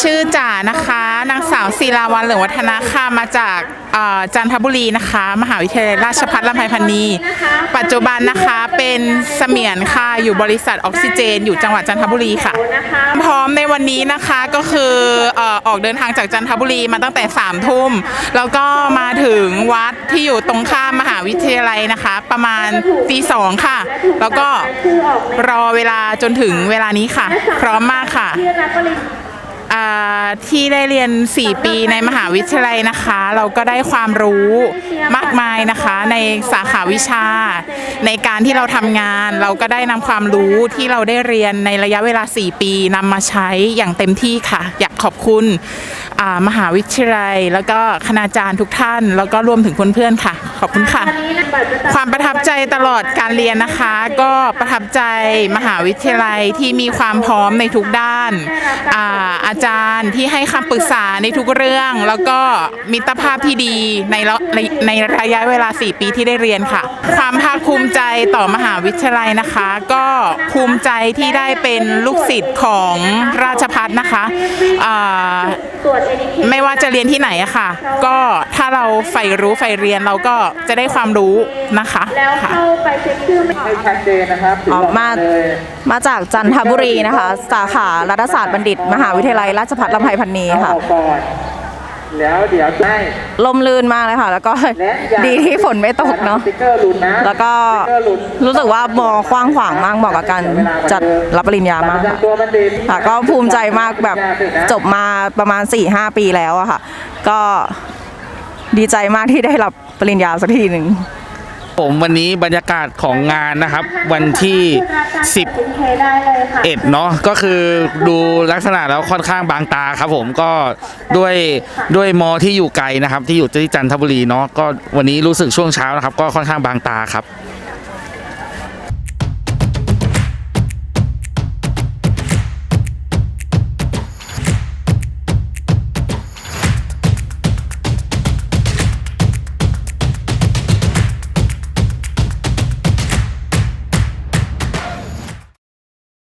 ชื่อจ๋านะคะ นางสาวศิลาวันเหลืองวัฒนาค่ะมาจากจันทบุรีนะคะ มหาวิทยาลัยราชภัฏลำไพพันนีปัจจุบันนะคะเป็นเสมียนค่ะอยู่บริษัทออกซิเจน อยู่จังหวัดจันทบุรีค่ะ นี้นะคะก็คือออกเดินทางจากจันทบุรีมาตั้งแต่3ามทุ่มแล้วก็มาถึงวัดที่อยู่ตรงข้ามมหาวิทยาลัยนะคะ ประมาณตีสองค่ะ แล้วก็รอเวลาจนถึงเวลานี้ค่ะ พร้อมมากค่ะที่ได้เรียน 4 ปีในมหาวิทยาลัยนะคะ เราก็ได้ความรู้มากมายนะคะ ในสาขาวิชา ในการที่เราทำงาน เราก็ได้นำความรู้ที่เราได้เรียนในระยะเวลา 4 ปีนำมาใช้อย่างเต็มที่ค่ะ อยากขอบคุณมหาวิทยาลัย แล้วก็คณาจารย์ทุกท่าน แล้วก็รวมถึงเพื่อนๆค่ะ ขอบคุณค่ะ ความประทับใจตลอดการเรียนนะคะ ก็ประทับใจมหาวิทยาลัยที่มีความพร้อมในทุกด้านอาอาจารย์ที่ให้คำปรึกษาในทุกเรื่อง แล้วก็มิตรภาพที่ดีในในระยะเวลา 4 ปีที่ได้เรียนค่ะ ความภาคภูมิใจต่อมหาวิทยาลัยนะคะ ก็ภูมิใจที่ได้เป็นลูกศิษย์ของราชพัฒนะคะอ่าไม่ว่าจะเรียนที่ไหนอะค่ะ ก็ถ้าเราใฝ่รู้ใฝ่เรียนเราก็จะได้ความรู้นะคะแล้วค่ะเข้าไปเช็คชื่อไม่ให้ชัดเจนนะครับออกมามาจากจันทบุรีนะคะ สาขารัฐศาสตร์บัณฑิต มหาวิทยาลัยราชภัฏลำไพพันนีเอาค่ะออกก่อน แล้วเดี๋ยวให้ลมลื่นมากเลยค่ะ แล้วก็และอย่าดีที่ฝนไม่ตกเนาะสติ๊กเกอร์หลุดนะแล้วก็สติ๊กเกอร์หลุดรู้สึกว่ามอกว้างขวางมากเหมาะกับการจัดรับปริญญามากบัตรประค่ะจำตัวบัณฑิตค่ะก็ภูมิใจมากแบบจบมาประมาณ 4-5 ปีแล้วอะค่ะ ก็ดีใจมากที่ได้รับปริญญาสักทีหนึ่ง ผมวันนี้บรรยากาศของงานนะครับ วันที่ 10เอ็ดเนาะก็คือดูลักษณะแล้วค่อนข้างบางตาครับ ผมก็ด้วยด้วยมอที่อยู่ไกลนะครับ ที่อยู่ที่จันทบุรีเนาะก็วันนี้รู้สึกช่วงเช้านะครับ ก็ค่อนข้างบางตาครับ